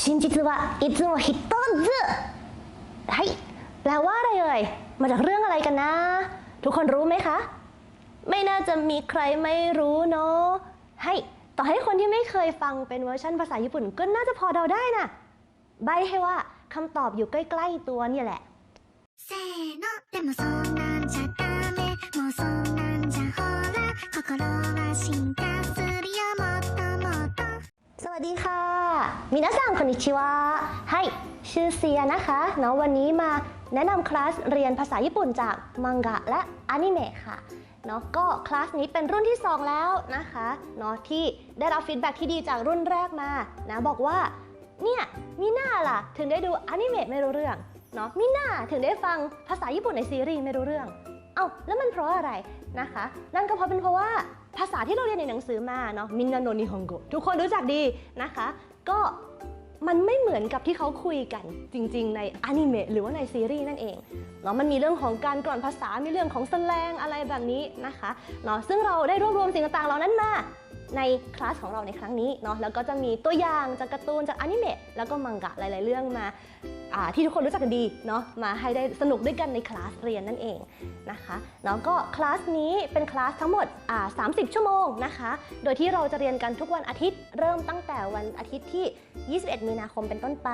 真実はいつも一つはいแปลว่าอะไรเอ่ย มาจากเรื่องอะไรกันนะ ทุกคนรู้ไหมคะ ไม่น่าจะมีใครไม่รู้เนาะให้ต่อให้คนที่ไม่เคยฟังเป็นเวอร์ชันภาษาญี่ปุ่น ก็น่าจะพอเดาได้นะใบให้ว่าคำตอบอยู่ใกล้ๆตัวเนี่ยแหละ せーのでもそんなんじゃダメもうそんな มินาซังคอนิชิวะให้ชื่อเซียนะคะเนาะวันนี้มาแนะนำคลาสเรียนภาษาญี่ปุ่นจากมังงะและอนิเมะค่ะเนาะก็คลาสนี้เป็นรุ่นที่ 2 แล้วนะคะเนาะที่ได้รับฟีดแบ็กที่ดีจากรุ่นแรกมานะบอกว่าเนี่ยมีหน้าล่ะถึงได้ดูอนิเมะไม่รู้เรื่องเนาะมีหน้าถึงได้ฟังภาษาญี่ปุ่นในซีรีส์ไม่รู้เรื่องเอ้าแล้วมันเพราะอะไรนะคะ นั่นก็เพราะเป็นเพราะว่าภาษาที่เราเรียนในหนังสือมาเนาะมินนาโนนิฮงโกทุกคนรู้จักดีนะคะ ก็ มันไม่เหมือนกับที่เขาคุยกันจริง ๆ ในอนิเมะหรือว่าในซีรีส์นั่นเองเนาะมันมีเรื่องของการกร่อนภาษา มีเรื่องของสแสลงอะไรแบบนี้นะคะเนาะซึ่งเราได้รวบรวมสิ่งต่างๆเหล่านั้นมาในคลาสของเราในครั้งนี้เนาะแล้วก็จะมีตัวอย่างจากการ์ตูนจากอนิเมะแล้วก็มังงะหลาย ๆ เรื่องมา ที่ทุกคนรู้จักกันดีเนาะมาให้ได้สนุกด้วยกันในคลาสเรียนนั่นเองนะคะแล้วก็คลาสนี้เป็นคลาสทั้งหมด 30 ชั่วโมงนะคะ โดยที่เราจะเรียนกันทุกวันอาทิตย์ เริ่มตั้งแต่วันอาทิตย์ที่ 21 มีนาคมเป็นต้นไป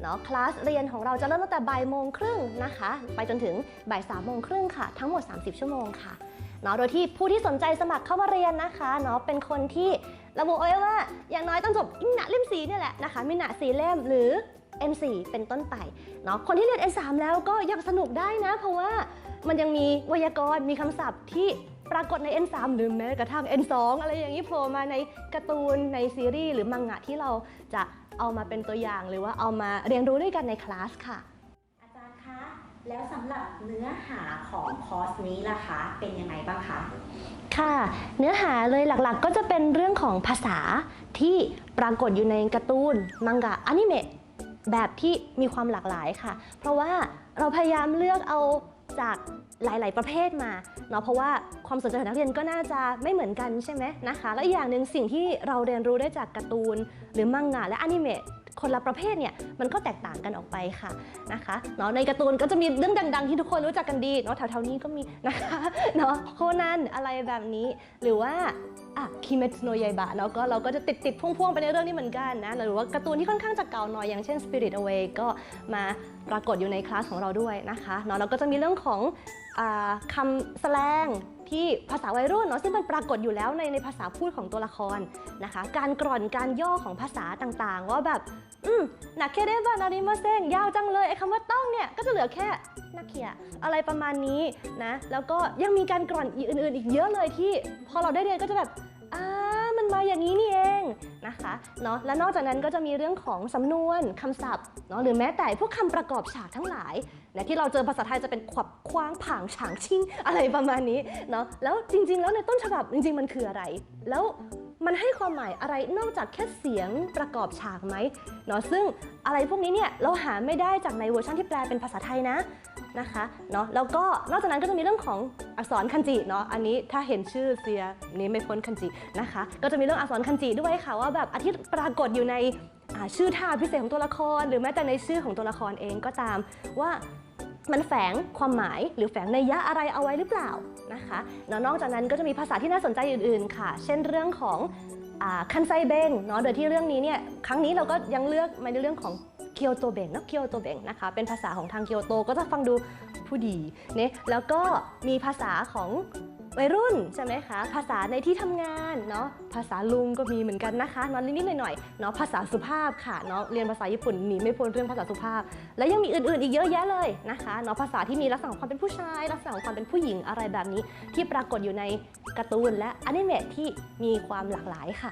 เนาะคลาสเรียนของเราจะเริ่มตั้งแต่บ่ายโมงครึ่งนะคะ ไปจนถึงบ่ายสามโมงครึ่งค่ะ ทั้งหมด 30 ชั่วโมงค่ะเนาะโดยที่ผู้ที่สนใจสมัครเข้ามาเรียนนะคะเนาะเป็นคนที่ระบุเอาไว้ว่าอย่างน้อยต้องจบอิงหนะเล่มสีเนี่ยแหละนะคะมิหนะสีเล่มหรือ N4 เป็นต้นไปเนาะคนที่เรียน N3 แล้วก็ยังสนุกได้นะ เพราะว่ามันยังมีไวยากรณ์มีคำศัพท์ที่ปรากฏใน N3 หรือแม้กระทั่ง N2 อะไรอย่างนี้โผล่มาในการ์ตูนในซีรีส์หรือมังงะที่เราจะเอามาเป็นตัวอย่าง หรือว่าเอามาเรียนรู้ด้วยกันในคลาสค่ะ อาจารย์คะ แล้วสำหรับเนื้อหาของคอร์สนี้ล่ะคะเป็นยังไงบ้างคะค่ะเนื้อหาเลยหลักๆ ก็จะเป็นเรื่องของภาษาที่ปรากฏอยู่ในการ์ตูนมังงะอนิเมะ แบบที่มีความหลากหลายค่ะ เพราะว่าเราพยายามเลือกเอาจากหลาย ๆ ประเภทมาเนาะเพราะว่าความสนใจของนักเรียนก็น่าจะไม่เหมือนกันใช่ไหมนะคะ และอีกอย่างหนึ่งสิ่งที่เราเรียนรู้ได้จากการ์ตูน หรือมังงะและอนิเมะ คนละประเภทเนี่ยมันก็แตกต่างกันออกไปค่ะนะคะเนาะในการ์ตูนก็จะมีเรื่องดัง ๆ ที่ทุกคนรู้จักกันดีเนาะแถวๆนี้ก็มีนะคะเนาะโคนันอะไรแบบนี้ หรือว่าอะคิเมทโนยายบะเนาะก็เราก็จะติดติดๆพ่วงๆไปในเรื่องนี้เหมือนกันนะหรือว่าการ์ตูนที่ค่อนข้างจะเก่าหน่อยอย่างเช่น Spirit Away ก็มาปรากฏอยู่ในคลาสของเราด้วยนะคะเนาะแล้วก็จะมีเรื่องของอคำแสลงที่ภาษาวัยรุ่นเนาะซึ่งมันปรากฏอยู่แล้วในในภาษาพูดของตัวละครนะคะ การกร่อนการย่อของภาษาต่างๆ ว่าแบบ อืมนักเคเดบานาริมาเซงยาวจังเลยไอ้คำว่าต้องเนี่ยก็จะเหลือแค่นักเขียอะไรประมาณนี้นะ แล้วก็ยังมีการกร่อนอีกอื่น ๆ อีกเยอะเลยที่ พอเราได้เรียนก็จะแบบอ่ามันมาอย่างนี้นี่เองนะคะเนาะและนอกจากนั้นก็จะมีเรื่องของสำนวนคำศัพท์เนาะหรือแม้แต่พวกคำประกอบฉากทั้งหลายนะที่เราเจอภาษาไทยจะเป็นขวับคว้างผางฉางชิงอะไรประมาณนี้เนาะแล้วจริง ๆ แล้วในต้นฉบับจริง ๆ มันคืออะไร แล้ว มันให้ความหมายอะไรนอกจากแค่เสียงประกอบฉากไหมเนาะซึ่งอะไรพวกนี้เนี่ยเราหาไม่ได้จากในเวอร์ชันที่แปลเป็นภาษาไทยนะนะคะเนาะแล้วก็นอกจากนั้นก็จะมีเรื่องของอักษรคันจิเนาะอันนี้ถ้าเห็นชื่อเสียนี้ไม่พ้นคันจินะคะ ก็จะมีเรื่องอักษรคันจิด้วยค่ะว่าแบบอาทิตย์ปรากฏอยู่ในชื่อท่าพิเศษของตัวละคร หรือแม้แต่ในชื่อของตัวละครเองก็ตามว่า มันแฝงความหมายหรือแฝงนัยยะอะไรเอาไว้หรือเปล่านะคะแล้วนอกจากนั้นก็จะมีภาษาที่น่าสนใจอื่นๆค่ะ เช่นเรื่องของคันไซเบงเนาะโดยที่เรื่องนี้เนี่ยครั้งนี้เราก็ยังเลือกมาในเรื่องของเคียวโตเบงเนาะเคียวโตเบงนะคะเป็นภาษาของทางเคียวโตก็จะฟังดูผู้ดีเนี่ยแล้วก็มีภาษาของ วัยรุ่นใช่ไหมคะ ภาษาในที่ทำงานเนาะ ภาษาลุงก็มีเหมือนกันนะคะเนอนนิดๆหน่อยๆเนาะ ภาษาสุภาพค่ะเนาะ เรียนภาษาญี่ปุ่นหนีไม่พ้นเรื่องภาษาสุภาพ และยังมีอื่นๆ อีกเยอะแยะเลยนะคะเนาะ ภาษาที่มีลักษณะของความเป็นผู้ชาย ลักษณะของความเป็นผู้หญิงอะไรแบบนี้ ที่ปรากฏอยู่ในการ์ตูนและอนิเมะที่มีความหลากหลายค่ะ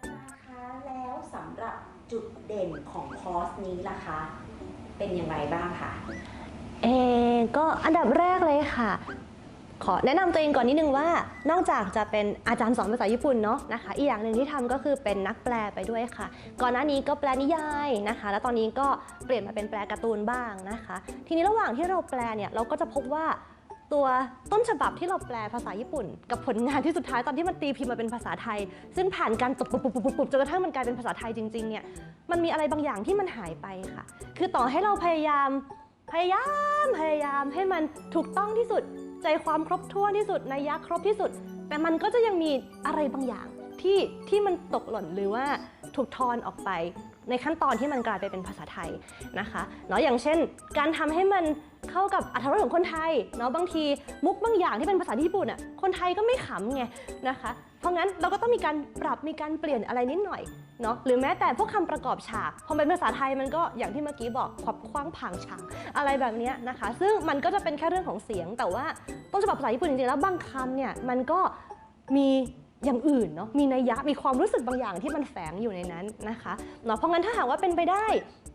อาจารย์คะแล้วสำหรับจุดเด่นของคอร์สนี้ล่ะคะ เป็นอย่างไรบ้างคะเออก็อันดับแรกเลยค่ะ ขอแนะนำตัวเองก่อนนิดนึงว่า นอกจากจะเป็นอาจารย์สอนภาษาญี่ปุ่นเนาะนะคะ อีกอย่างหนึ่งที่ทำก็คือเป็นนักแปลไปด้วยค่ะ ก่อนหน้านี้ก็แปลนิยายนะคะ แล้วตอนนี้ก็เปลี่ยนมาเป็นแปลการ์ตูนบ้างนะคะ ทีนี้ระหว่างที่เราแปลเนี่ยเราก็จะพบว่าตัวต้นฉบับที่เราแปลภาษาญี่ปุ่น กับผลงานที่สุดท้ายตอนที่มันตีพิมพ์มาเป็นภาษาไทย ซึ่งผ่านการตบปุบปุบปุบปุบจนกระทั่งมันกลายเป็นภาษาไทยจริงๆเนี่ยมันมีอะไรบางอย่างที่มันหายไปค่ะ คือต่อให้เราพยายามพยายามพยายามให้มันถูกต้องที่สุด ใจความครบถ้วนที่สุดนัยยะครบที่สุด แต่มันก็จะยังมีอะไรบางอย่างที่ที่มันตกหล่นหรือว่าถูกทอนออกไปในขั้นตอนที่มันกลายไปเป็นภาษาไทยนะคะเนาะอย่างเช่น การทำให้มันเข้ากับอรรถรของคนไทยเนาะบางทีมุกบางอย่างที่เป็นภาษาญี่ปุ่นอะคนไทยก็ไม่ขำไงนะคะ เพราะงั้นเราก็ต้องมีการปรับมีการเปลี่ยนอะไรนิดหน่อยเนาะหรือแม้แต่พวกคำประกอบฉากพอเป็นภาษาไทยมันก็อย่างที่เมื่อกี้บอกขวับคว้างผางฉางอะไรแบบนี้นะคะ ซึ่งมันก็จะเป็นแค่เรื่องของเสียง แต่ว่าต้นฉบับภาษาญี่ปุ่นจริงๆแล้วบางคำเนี่ยมันก็มี อย่างอื่นเนาะมีนัยยะมีความรู้สึกบางอย่างที่มันแฝงอยู่ในนั้นนะคะเนาะเพราะงั้นถ้าหากว่าเป็นไปได้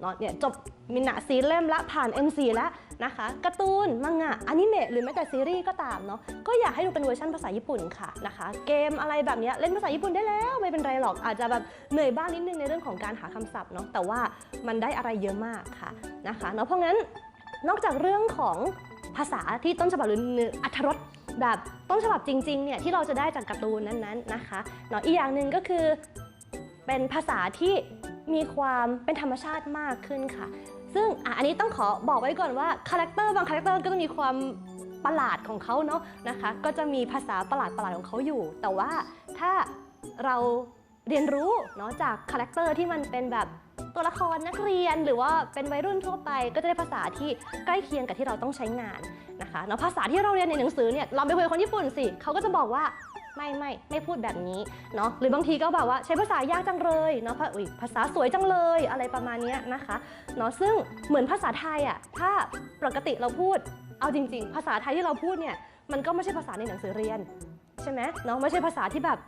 เนาะเนี่ยจบมินะซีเล่มละผ่าน NC แล้วนะคะการ์ตูนมังงะอนิเมะหรือแม้แต่ซีรีส์ก็ตามเนาะก็อยากให้ดูเป็นเวอร์ชันภาษาญี่ปุ่นค่ะนะคะ เกมอะไรแบบเนี้ยเล่นภาษาญี่ปุ่นได้แล้วไม่เป็นไรหรอกอาจจะแบบเหนื่อยบ้างนิดนึงในเรื่องของการหาคำศัพท์เนาะแต่ว่ามันได้อะไรเยอะมากค่ะนะคะเนาะเพราะงั้นนอกจากเรื่องของภาษาที่ต้นฉบับหรือออรรถรส แบบต้นฉบับจริงๆเนี่ยที่เราจะได้จากการ์ตูนนั้นๆนะคะเนาะอีกอย่างหนึ่งก็คือเป็นภาษาที่มีความเป็นธรรมชาติมากขึ้นค่ะ ซึ่งออันนี้ต้องขอบอกไว้ก่อนว่าคาแรคเตอร์บางคาแรคเตอร์ก็จะมีความประหลาดของเขาเนาะนะคะ ก็จะมีภาษาประหลาดประหลาดของเขาอยู่ แต่ว่าถ้าเราเรียนรู้เนาะจากคาแรคเตอร์ที่มันเป็นแบบตัวละครนักเรียนหรือว่าเป็นวัยรุ่นทั่วไป ก็จะได้ภาษาที่ใกล้เคียงกับที่เราต้องใช้งาน นะคะเนาะภาษาที่เราเรียนในหนังสือเนี่ยลองไปคุยกับคนญี่ปุ่นสิเขาก็จะบอกว่าไม่ไม่ไม่พูดแบบนี้เนาะหรือบางทีก็แบบว่าใช้ภาษายากจังเลยเนาะภาอุ๊ยภาษาสวยจังเลยอะไรประมาณนี้นะคะเนาะซึ่งเหมือนภาษาไทยอะถ้าปกติเราพูดเอาจริง ๆ ภาษาไทยที่เราพูดเนี่ยมันก็ไม่ใช่ภาษาในหนังสือเรียนใช่ไหมเนาะไม่ใช่ภาษาที่แบบ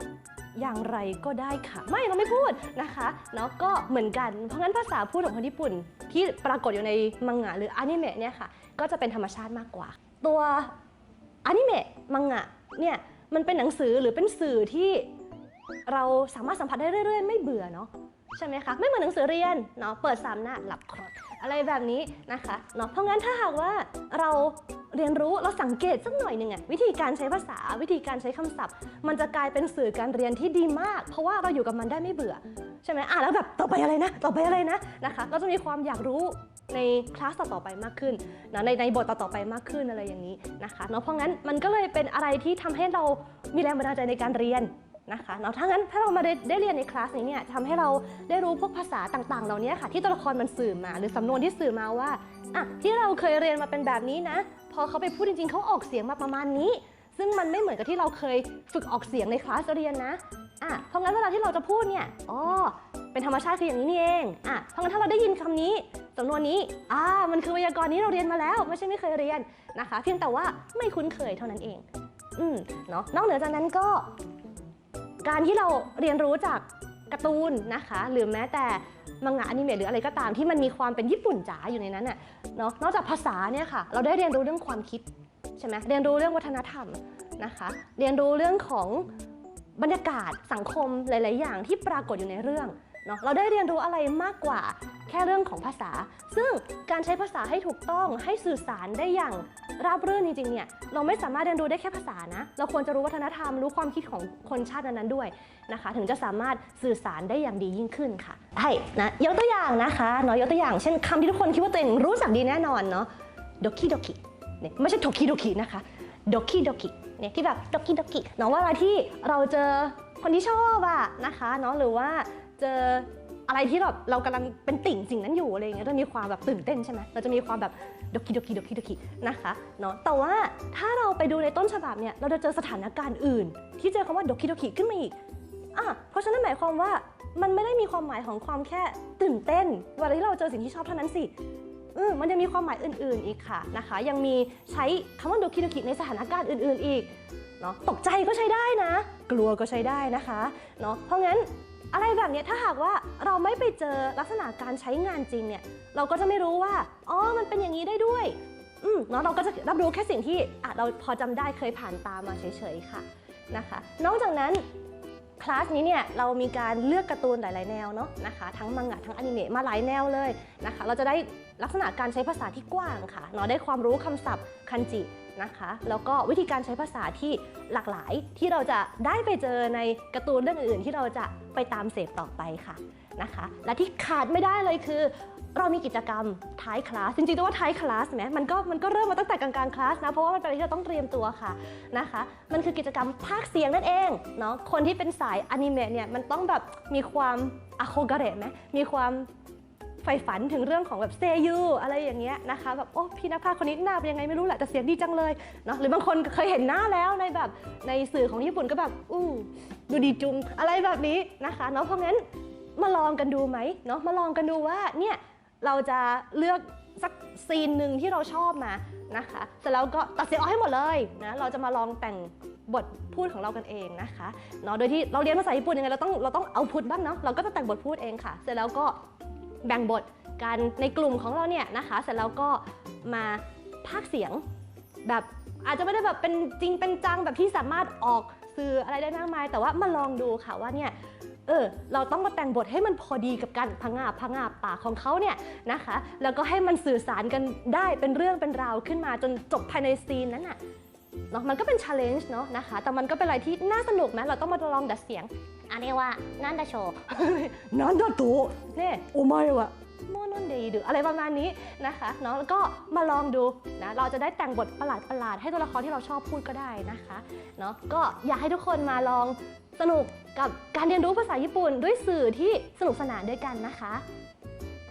อย่างไรก็ได้ค่ะ ไม่เราไม่พูดนะคะเนาะก็เหมือนกันเพราะงั้นภาษาพูดของคนญี่ปุ่น ที่ปรากฏอยู่ในมังงะหรืออนิเมะเนี่ยค่ะ ก็จะเป็นธรรมชาติมากกว่า ตัวอนิเมะมังงะเนี่ยมันเป็นหนังสือหรือเป็นสื่อที่เราสามารถสัมผัสได้เรื่อยๆ ไม่เบื่อเนาะใช่ไหมคะ ไม่เหมือนหนังสือเรียนเนาะเปิดสามหน้าหลับครอด อะไรแบบนี้นะคะเนาะเพราะงั้นถ้าหากว่าเราเรียนรู้เราสังเกตสักหน่อยหนึ่งอะวิธีการใช้ภาษาวิธีการใช้คำศัพท์ มันจะกลายเป็นสื่อการเรียนที่ดีมาก เพราะว่าเราอยู่กับมันได้ไม่เบื่อใช่ไหมอะแล้วแบบต่อไปอะไรนะ ต่อไปอะไรนะนะคะเราจะมีความอยากรู้ในคลาสต่อๆไปมากขึ้นนะในในบทต่อๆไปมากขึ้นอะไรอย่างนี้นะคะเนาะเพราะงั้นมันก็เลยเป็นอะไรที่ทำให้เรามีแรงบันดาลใจในการเรียน นะคะเนาะถ้างั้นถ้าเรามาได้ไดเรียนในคลาสนี้เนี่ยทำให้เราได้รู้พวกภาษาต่างๆ เหล่านี้ค่ะ ที่ตัวละครมันสื่อมา หรือสำนวนที่สื่อมาว่าอะที่เราเคยเรียนมาเป็นแบบนี้นะ พอเขาไปพูดจริงๆเขาออกเสียงมาประมาณนี้ ซึ่งมันไม่เหมือนกับที่เราเคยฝึกออกเสียงในคลาสเรียนนะอะเพราะงั้นเวลาที่เราจะพูดเนี่ยอ๋อเป็นธรรมชาติคืออย่างนี้นี่เองอะเพราะงั้นถ้าเราได้ยินคำนี้สำนวนนี้อ่ามันคือไวยากรณ์นี้เราเรียนมาแล้ว ไม่ใช่ไม่เคยเรียนนะคะ เพียงแต่ว่าไม่คุ้นเคยเท่านั้นเองอืมเนาะนอกเหนือจากนั้นก็ การที่เราเรียนรู้จากการ์ตูนนะคะ หรือแม้แต่มังงะอนิเมะหรืออะไรก็ตามที่มันมีความเป็นญี่ปุ่นจ๋าอยู่ในนั้นน่ะเนาะนอกจากภาษาเนี่ยค่ะ เราได้เรียนรู้เรื่องความคิดใช่ไหมเรียนรู้เรื่องวัฒนธรรมนะคะ เรียนรู้เรื่องของบรรยากาศสังคมหลาย ๆ อย่างที่ปรากฏอยู่ในเรื่องเนาะเราได้เรียนรู้อะไรมากกว่า แค่เรื่องของภาษา ซึ่งการใช้ภาษาให้ถูกต้องให้สื่อสารได้อย่างราบรื่นจริงๆเนี่ยเราไม่สามารถเรียนรู้ได้แค่ภาษานะ เราควรจะรู้วัฒนธรรม รู้ความคิดของคนชาตินั้นๆด้วยนะคะ ถึงจะสามารถสื่อสารได้อย่างดียิ่งขึ้นค่ะใช่นะยกตัวอย่างนะคะเนาะยกตัวอย่างเช่นคำที่ทุกคนคิดว่าตัวเองรู้จักดีแน่นอนเนาะโดคิโดคิเนี่ยไม่ใช่โทคิโดคินะคะโดคิโดคิเนี่ยที่แบบโดคิโดคิเนาะว่าเวลาที่เราเจอคนที่ชอบอะนะคะเนาะหรือว่าเจอ อะไรที่แบบเรากำลังเป็นติ่งสิ่งนั้นอยู่อะไรอย่างเงี้ยจะมีความแบบตื่นเต้นใช่ไหมเราจะมีความแบบดกิดกิดกิดกินะคะเนาะแต่ว่าถ้าเราไปดูในต้นฉบับเนี่ยเราจะเจอสถานการณ์อื่น ที่เจอคำว่าดกิดกิขึ้นมาอีกอะเพราะฉะนั้นหมายความว่ามันไม่ได้มีความหมายของความแค่ตื่นเต้นเวลาที่เราเจอสิ่งที่ชอบเท่านั้นสิออมันยังมีความหมายอื่น ๆ อีกค่ะนะคะ ยังมีใช้คำว่าดกิดกิในสถานการณ์อื่น ๆ อีกเนาะตกใจก็ใช้ได้นะ กลัวก็ใช้ได้นะคะเนาะเพราะงั้น อะไรแบบนี้ถ้าหากว่าเราไม่ไปเจอลักษณะการใช้งานจริงเนี่ยเราก็จะไม่รู้ว่าอ๋อมันเป็นอย่างนี้ได้ด้วยอืมเนาะเราก็จะรับรู้แค่สิ่งที่อะเราพอจำได้เคยผ่านตามาเฉยๆค่ะนะคะ นอกจากนั้นคลาสนี้เนี่ยเรามีการเลือกการ์ตูนหลาย ๆ แนวเนาะนะคะทั้งมังงะทั้งอนิเมะมาหลายแนวเลยนะคะ เราจะได้ลักษณะการใช้ภาษาที่กว้างค่ะเนาะได้ความรู้คำศัพท์คันจิ นะคะ แล้วก็วิธีการใช้ภาษาที่หลากหลายที่เราจะได้ไปเจอในการ์ตูนเรื่องอื่นที่เราจะไปตามเสพต่อไปค่ะนะคะ และที่ขาดไม่ได้เลยคือ เรามีกิจกรรมท้ายคลาสจริงๆตัวว่าท้ายคลาสไหมมันก็มันก็เริ่มมาตั้งแต่กลางๆคลาสนะเพราะว่ามันเป็นอะไรที่เราต้องเตรียมตัวค่ะนะคะ มันคือกิจกรรมภาคเสียงนั่นเองเนาะคนที่เป็นสายอนิเมะเนี่ยมันต้องแบบมีความอะโคกาเระไหมมีความ ใฝ่ฝันถึงเรื่องของแบบเซยูอะไรอย่างเงี้ยนะคะแบบโอ้พี่นักพากย์คนนี้หน้าเป็นยังไงไม่รู้แหละแต่เสียงดีจังเลยเนาะหรือบางคนเคยเห็นหน้าแล้วในแบบในสื่อของญี่ปุ่นก็แบบอู้ดูดีจุงอะไรแบบนี้นะคะเนาะเพราะงั้นมาลองกันดูไหมเนาะมาลองกันดูว่าเนี่ยเราจะเลือกสักซีนหนึ่งที่เราชอบมานะคะเสร็จแล้วก็ตัดเสียงออกให้หมดเลยนะเราจะมาลองแต่งบทพูดของเรากันเองนะคะเนาะโดยที่เราเรียนภาษาญี่ปุ่นยังไงเราต้องเราต้องเอาพุทบ้างเนาะเราก็จะแต่งบทพูดเองค่ะ เสร็จแล้วก็ แบ่งบทกันในกลุ่มของเราเนี่ยนะคะเสร็จแล้วก็มาพากเสียงแบบอาจจะไม่ได้แบบเป็นจริงเป็นจังแบบที่สามารถออกสื่ออะไรได้มากมาย แต่ว่ามาลองดูค่ะว่าเนี่ยเออเราต้องมาแต่งบทให้มันพอดีกับการพังงาบพังงาบปากของเขาเนี่ยนะคะ แล้วก็ให้มันสื่อสารกันได้เป็นเรื่องเป็นราวขึ้นมาจนจบภายในซีนนั้นน่ะเนาะมันก็เป็น challenge เนาะนะคะ แต่มันก็เป็นอะไรที่น่าสนุกนะเราต้องมาลองดัดเสียง อันนี้ว่านั่นดาโชนั่นดาโตเนี่ยโอไมวะโมนนเดย์ดูอะไรประมาณนี้นะคะเนาะแล้วก็มาลองดูนะเราจะได้แต่งบทประหลาดประหลาดๆให้ตัวละครที่เราชอบพูดก็ได้นะคะเนาะก็อยากให้ทุกคนมาลองสนุกกับการเรียนรู้ภาษาญี่ปุ่น ด้วยสื่อที่สนุกสนานด้วยกันนะคะ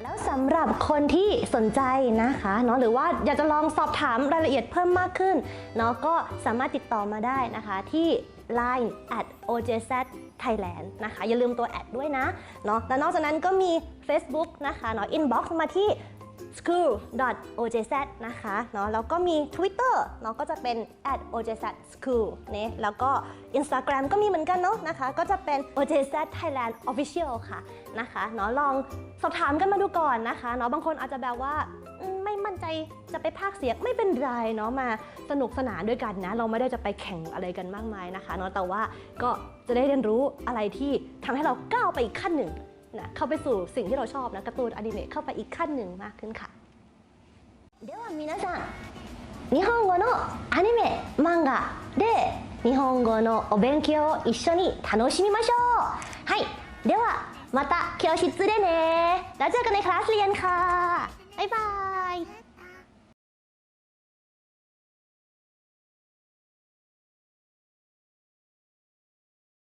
แล้วสำหรับคนที่สนใจนะคะเนาะหรือว่าอยากจะลองสอบถามรายละเอียดเพิ่มมากขึ้นเนาะก็สามารถติดต่อมาได้นะคะที่ line at ojz Thailand นะคะ อย่าลืมตัวแอดด้วยนะเนาะและนอกจากนั้นก็มี Facebook นะคะเนาะ inbox มาที่ school.ojz นะคะเนาะแล้วก็มี Twitter เนาะก็จะเป็น at ojz school เนี่ยแล้วก็ Instagram ก็มีเหมือนกันเนาะนะคะ ก็จะเป็น ojz Thailand official ค่ะนะคะเนาะลองสอบถามกันมาดูก่อนนะคะเนาะบางคนอาจจะแบบว่า มไม่มั่นใจจะไปพากย์เสียงไม่เป็นไรเนาะมาสนุกสนานด้วยกันนะ เราไม่ได้จะไปแข่งอะไรกันมากมายนะคะเนาะแต่ว่าก็จะได้เรียนรู้อะไรที่ทำให้เราก้าวไปอีกขั้นหนึ่งนะเข้าไปสู่สิ่งที่เราชอบนะการ์ตูนอนิเมะเข้าไปอีกขั้นหนึ่งมากขึ้นค่ะ では皆さん日本語のアニメ漫画で日本語のお勉強を一緒に楽しみましょうはいではまた教室でねแล้วเจอกันในคลาสเ